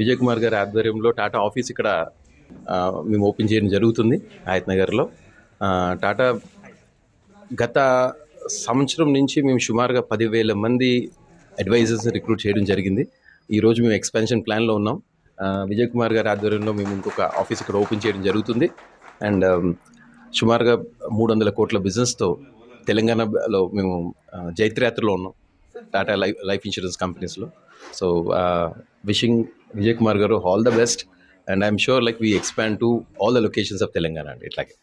విజయ్ కుమార్ గారి ఆధ్వర్యంలో టాటా ఆఫీస్ ఇక్కడ మేము ఓపెన్ చేయడం జరుగుతుంది ఆయత్ నగర్లో. టాటా గత సంవత్సరం నుంచి మేము సుమారుగా పదివేల మంది అడ్వైజర్స్ రిక్రూట్ చేయడం జరిగింది. ఈరోజు మేము ఎక్స్పాన్షన్ ప్లాన్లో ఉన్నాం. విజయ్ కుమార్ గారి ఆధ్వర్యంలో మేము ఇంకొక ఆఫీస్ ఇక్కడ ఓపెన్ చేయడం జరుగుతుంది. అండ్ సుమారుగా మూడు వందల కోట్ల బిజినెస్తో తెలంగాణలో మేము జైత్రయాత్రలో ఉన్నాం. టాటా లైఫ్ లైఫ్ ఇన్సూరెన్స్ కంపెనీస్లో సో విషింగ్ విజయ్ కుమార్ గారు all the best and I'm sure like we expand to all the locations of Telangana అండి ఇట్లాగే.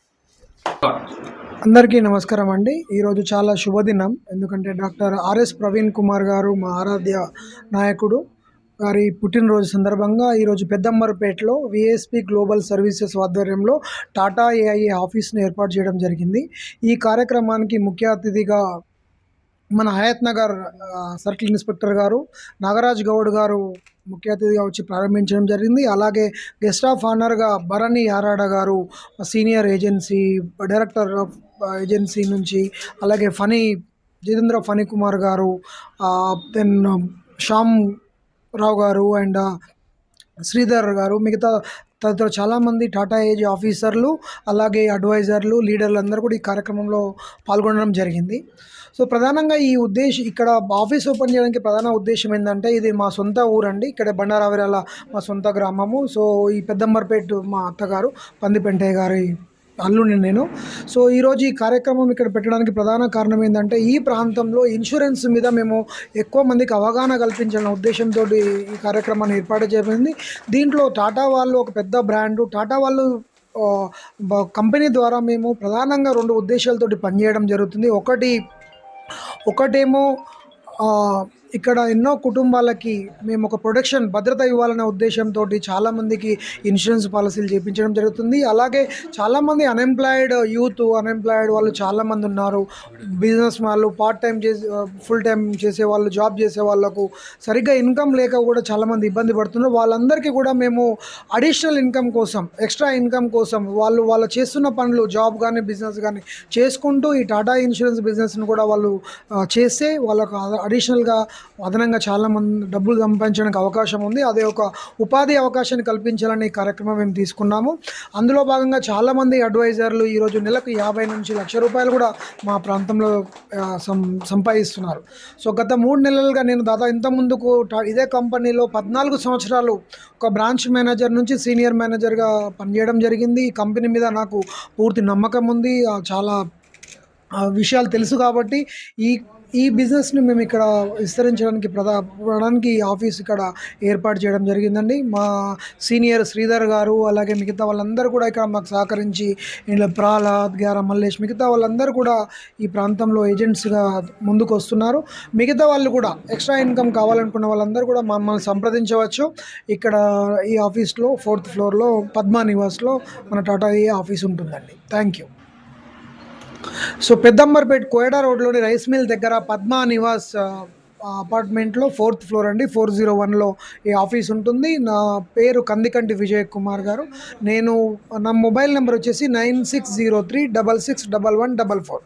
అందరికీ నమస్కారం అండి. ఈరోజు చాలా శుభదినం. ఎందుకంటే డాక్టర్ ఆర్ఎస్ ప్రవీణ్ కుమార్ గారు మా ఆరాధ్య నాయకుడు గారి పుట్టినరోజు సందర్భంగా ఈరోజు పెద్దంబరపేటలో విఎస్పి గ్లోబల్ సర్వీసెస్ ఆధ్వర్యంలో టాటా ఏఐఏ ఆఫీస్ను ఏర్పాటు చేయడం జరిగింది. ఈ కార్యక్రమానికి ముఖ్య అతిథిగా మన హయత్ నగర్ సర్కిల్ ఇన్స్పెక్టర్ గారు నాగరాజ్ గౌడ్ గారు ముఖ్య అతిథిగా వచ్చి ప్రారంభించడం జరిగింది. అలాగే గెస్ట్ ఆఫ్ ఆనర్గా భరణి యారాడ గారు senior agency director of agency నుంచి అలాగే ఫనీ జితేంద్ర ఫనీ కుమార్ గారు దెన్ um, శ్యామ్ రావు గారు అండ్ శ్రీధర్ గారు మిగతా తదితర చాలామంది టాటా ఏజ్ ఆఫీసర్లు అలాగే అడ్వైజర్లు లీడర్లు అందరూ కూడా ఈ కార్యక్రమంలో పాల్గొనడం జరిగింది. సో ప్రధానంగా ఈ ఉద్దేశం ఇక్కడ ఆఫీస్ ఓపెన్ చేయడానికి ప్రధాన ఉద్దేశం ఏంటంటే ఇది మా సొంత ఊరండి. ఇక్కడ బండారావిరాల మా సొంత గ్రామము. సో ఈ పెద్దంబర్పేట మా అత్తగారు పందిపెంటయ్య గారి అల్లుని నేను. సో ఈరోజు ఈ కార్యక్రమం ఇక్కడ పెట్టడానికి ప్రధాన కారణం ఏంటంటే ఈ ప్రాంతంలో ఇన్సూరెన్స్ మీద మేము ఎక్కువ మందికి అవగాహన కల్పించాలన్న ఉద్దేశంతో ఈ కార్యక్రమాన్ని ఏర్పాటు చేయబడింది దీంట్లో టాటా వాళ్ళు ఒక పెద్ద బ్రాండు టాటా వాళ్ళు కంపెనీ ద్వారా మేము ప్రధానంగా రెండు ఉద్దేశాలతోటి పనిచేయడం జరుగుతుంది. ఒకటి ఒకటేమో ఇక్కడ ఎన్నో కుటుంబాలకి మేము ఒక ప్రొటెక్షన్ భద్రత ఇవ్వాలనే ఉద్దేశంతో చాలామందికి ఇన్సూరెన్స్ పాలసీలు చేయించడం జరుగుతుంది. అలాగే చాలామంది అన్ఎంప్లాయిడ్ యూత్ అన్ఎంప్లాయిడ్ వాళ్ళు చాలామంది ఉన్నారు. బిజినెస్ వాళ్ళు పార్ట్ టైం చేసే ఫుల్ టైం చేసే వాళ్ళు జాబ్ చేసే వాళ్ళకు సరిగ్గా ఇన్కమ్ లేక కూడా చాలామంది ఇబ్బంది పడుతున్నారు. వాళ్ళందరికీ కూడా మేము అడిషనల్ ఇన్కమ్ కోసం ఎక్స్ట్రా ఇన్కమ్ కోసం వాళ్ళు వాళ్ళు చేస్తున్న పనులు జాబ్ కానీ బిజినెస్ కానీ చేసుకుంటూ ఈ టాటా ఇన్సూరెన్స్ బిజినెస్ని కూడా వాళ్ళు చేస్తే వాళ్ళకు అడిషనల్గా అదనంగా చాలామంది డబ్బులు సంపాదించడానికి అవకాశం ఉంది. అదే ఒక ఉపాధి అవకాశాన్ని కల్పించాలని కార్యక్రమం మేము తీసుకున్నాము. అందులో భాగంగా చాలామంది అడ్వైజర్లు ఈరోజు నెలకు యాభై నుంచి లక్ష రూపాయలు కూడా మా ప్రాంతంలో సం సంపాదిస్తున్నారు. సో గత మూడు నెలలుగా నేను దాదాపు ఇంత ముందుకు ఇదే కంపెనీలో పద్నాలుగు సంవత్సరాలు ఒక బ్రాంచ్ మేనేజర్ నుంచి సీనియర్ మేనేజర్గా పనిచేయడం జరిగింది. ఈ కంపెనీ మీద నాకు పూర్తి నమ్మకం ఉంది. చాలా విషయాలు తెలుసు కాబట్టి ఈ ఈ బిజినెస్ని మేము ఇక్కడ విస్తరించడానికి ప్రధా ప్రధానికి ఈ ఆఫీస్ ఇక్కడ ఏర్పాటు చేయడం జరిగిందండి. మా సీనియర్ శ్రీధర్ గారు అలాగే మిగతా వాళ్ళందరూ కూడా ఇక్కడ మాకు సహకరించి ఇలా ప్రహ్లాద్ గార మల్లేష్ మిగతా వాళ్ళందరూ కూడా ఈ ప్రాంతంలో ఏజెంట్స్గా ముందుకు వస్తున్నారు మిగతా వాళ్ళు కూడా ఎక్స్ట్రా ఇన్కమ్ కావాలనుకున్న వాళ్ళందరూ కూడా మమ్మల్ని సంప్రదించవచ్చు. ఇక్కడ ఈ ఆఫీస్లో ఫోర్త్ ఫ్లోర్లో పద్మా నివాస్లో మన టాటా ఏ ఆఫీస్ ఉంటుందండి. Thank you. So Peddamberpet Koyada రోడ్లోని రైస్ మిల్ దగ్గర పద్మా నివాస్ అపార్ట్మెంట్లో ఫోర్త్ ఫ్లోర్ అండి. ఫోర్ జీరో వన్లో ఈ ఆఫీస్ ఉంటుంది. నా పేరు కందికంటి విజయ్ కుమార్ గారు. నేను నా మొబైల్ నెంబర్ వచ్చేసి nine six zero three double six double one double four.